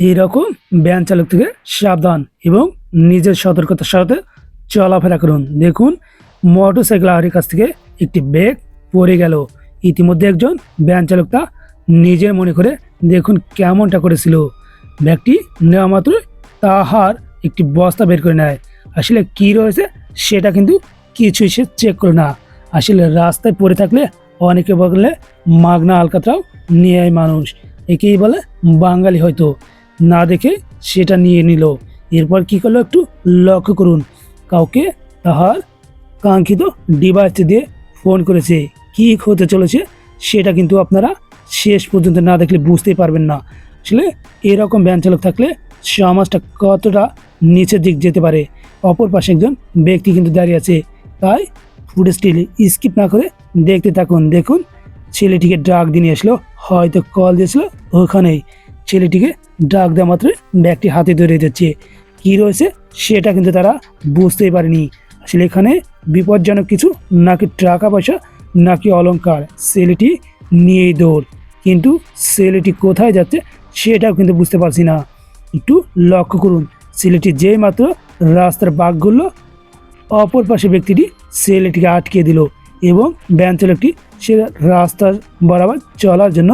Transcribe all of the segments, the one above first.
এইরকম ব্যান চালক থেকে সাবধান এবং নিজের সতর্কতার সাথে চলাফেরা করুন। দেখুন মোটর সাইকেল আরোহীর কাছ থেকে একটি ব্যাগ পড়ে গেল। ইতিমধ্যে একজন ব্যান চালক তা নিজের মনে করে দেখুন কেমনটা করেছিল। ব্যাগটি নেওয়া মাত্র তাহার একটি বস্তা বের করে নেয়। আসলে কি রয়েছে সেটা কিন্তু কিছুই সে চেক করে না। আসলে রাস্তায় পড়ে থাকলে অনেকে বলে, মাগনা আলকাতরাও নিয়ে মানুষ। একেই বলে বাঙালি হয়তো। না দেখে সেটা নিয়ে নিল। এরপর কি করল একটু লক্ষ্য করুন। কাউকে তাহার কাঙ্ক্ষিত ডিভাইসটি দিয়ে ফোন করেছে। কি হতে চলেছে সেটা কিন্তু আপনারা শেষ পর্যন্ত না দেখলে বুঝতেই পারবেন না। আসলে এরকম ব্যান চালক থাকলে সমাজটা কতটা নিচের দিক যেতে পারে। অপর পাশে একজন ব্যক্তি কিন্তু দাঁড়িয়ে আছে। তাই ফুটেজটি স্কিপ না করে দেখতে থাকুন। দেখুন, ছেলেটিকে ডাক দিয়ে আসলো। হয়তো কল দিয়েছিল ওখানেই। ছেলেটিকে ডাক দেওয়া মাত্রই ব্যাগটি হাতে ধরে দিচ্ছে। কী রয়েছে সেটা কিন্তু তারা বুঝতেই পারেনি। আসলে এখানে বিপজ্জনক কিছু, নাকি টাকা পয়সা, নাকি অলংকার, ছেলেটি নিয়েই দৌড়। কিন্তু ছেলেটি কোথায় যাচ্ছে সেটাও কিন্তু বুঝতে পারছি না। একটু লক্ষ্য করুন, ছেলেটি যেই মাত্র রাস্তার বাঘ ঘুরলো অপর পাশে ব্যক্তিটি ছেলেটিকে আটকে দিল এবং ভ্যান চালকটি সে রাস্তার বরাবর চলার জন্য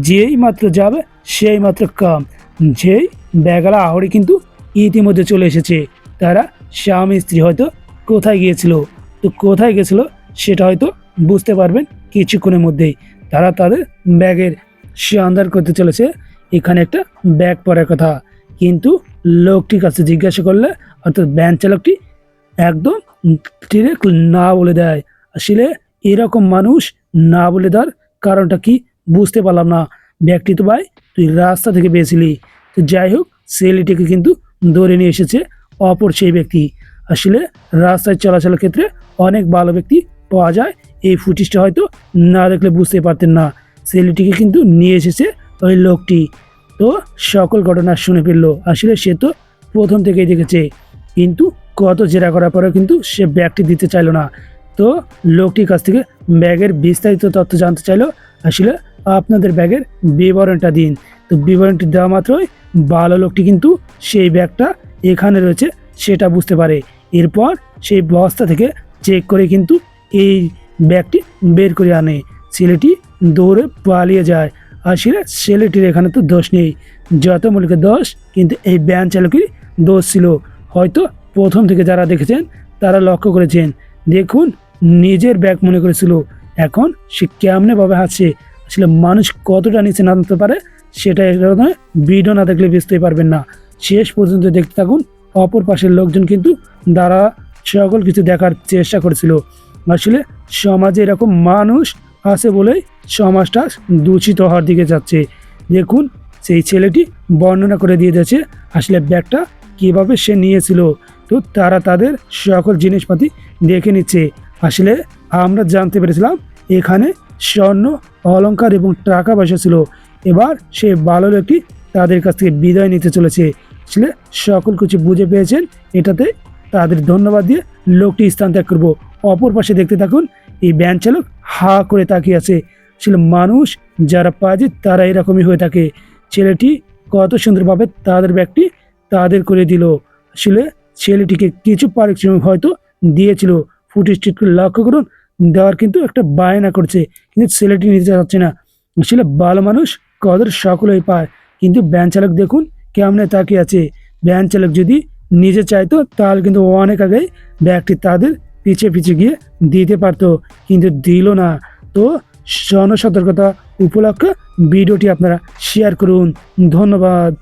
যেই মাত্র যাবে, সেই মাত্র কাম। যেই ব্যাগালা আহড়ে কিন্তু ইতিমধ্যে চলে এসেছে। তারা স্বামী স্ত্রী হয়তো কোথায় গিয়েছিল? তো কোথায় গেছিল সেটা হয়তো বুঝতে পারবেন কিছুক্ষণের মধ্যেই। তারা তাদের ব্যাগের সন্ধান করতে চলেছে। এখানে একটা ব্যাগ পড়ার কথা। কিন্তু লোকটির কাছে জিজ্ঞাসা করলে অর্থাৎ ভ্যান চালকটি একদম ডিরেক্ট না বলে দেয়। আসলে এরকম মানুষ না বলে দেওয়ার কারণটা কি? বুঝতে পারলাম না। ব্যক্তি তো ভাই, তুই রাস্তা থেকে পেয়েছিলি। তো যাই হোক, ছেলেটিকে কিন্তু ধরে নিয়ে এসেছে অপর সেই ব্যক্তি। আসলে রাস্তায় চলাচলের ক্ষেত্রে অনেক ভালো ব্যক্তি পাওয়া যায়। এই ফুটেজটা হয়তো না দেখলে বুঝতে পারতেন না। ছেলেটিকে কিন্তু নিয়ে এসেছে ওই লোকটি। তো সকল ঘটনা শুনে ফেলল। আসলে সে তো প্রথম থেকেই দেখেছে। কিন্তু কত জেরা করার পরেও কিন্তু সে ব্যাগটি দিতে চাইলো না। তো লোকটির কাছ থেকে ব্যাগের বিস্তারিত তথ্য জানতে চাইলো। আসলে আপনাদের ব্যাগের বিবরণটা দিন। তো বিবরণটি দেওয়া মাত্রই ভালো লোকটি কিন্তু সেই ব্যাগটা এখানে রয়েছে, সেটা বুঝতে পারে। এরপর সেই বস্তা থেকে চেক করে কিন্তু এই ব্যাগটি বের করে আনে। ছেলেটি দৌড়ে পালিয়ে যায়। আর আসলে ছেলেটির এখানে তো দোষ নেই। যত মূলিকের দোষ, কিন্তু এই ব্যান চালকের দোষ ছিল। হয়তো প্রথম থেকে যারা দেখেছেন, তারা লক্ষ্য করেছেন। দেখুন, নিজের ব্যাগ মনে করেছিল। এখন সে কেমনে ভাবে হাসছে আসলে মানুষ কতটা নিচে নামতে পারে, সেটা ভিডিও না দেখলে বুঝতেই পারবেন না। শেষ পর্যন্ত দেখতে থাকুন, অপর পাশের লোকজন কিন্তু দ্বারা সকল কিছু দেখার চেষ্টা করেছিল। আসলে সমাজে এরকম মানুষ আছে বলেই সমাজটা দূষিত হওয়ার দিকে যাচ্ছে। দেখুন, সেই ছেলেটি বর্ণনা করে দিয়ে যাচ্ছে আসলে ব্যাগটা কীভাবে সে নিয়েছিল। তো তারা তাদের সকল জিনিসপাতি দেখে নিচ্ছে। আসলে আমরা জানতে পেরেছিলাম, এখানে স্বর্ণ, অলংকার এবং টাকা পয়সা ছিল। এবার সে ভালো লোকটি তাদের কাছ থেকে বিদায় নিতে চলেছে। আসলে সকল কিছু বুঝে পেয়েছেন। এটাতে তাদের ধন্যবাদ দিয়ে লোকটি স্থান ত্যাগ করব। অপর পাশে দেখতে থাকুন, এই ব্যান চালক হা করে তাকিয়ে আছে। আসলে মানুষ, যারা পায় তারা এরকমই হয়ে থাকে। ছেলেটি কত সুন্দরভাবে তাদের ব্যাগটি তাদের করে দিল। আসলে ছেলেটিকে কিছু পারিশ্রমিক হয়তো দিয়েছিল। ফুটেজটি একটু লক্ষ্য করুন দেওয়ার কিন্তু একটা বায়না করছে। কিন্তু ছেলেটি নিতে চাচ্ছে না। আসলে ভালো মানুষ কদর সকলেই পায়। কিন্তু ব্যান চালক দেখুন কেমনে তাকিয়ে আছে। ব্যান চালক যদি নিজে চাইতো, তাহলে কিন্তু অনেক আগেই ব্যাগটি তাদের পিছে পিছে গিয়ে দিতে পারতো, কিন্তু দিল না। তো জনসতর্কতা উপলক্ষে ভিডিওটি আপনারা শেয়ার করুন। ধন্যবাদ।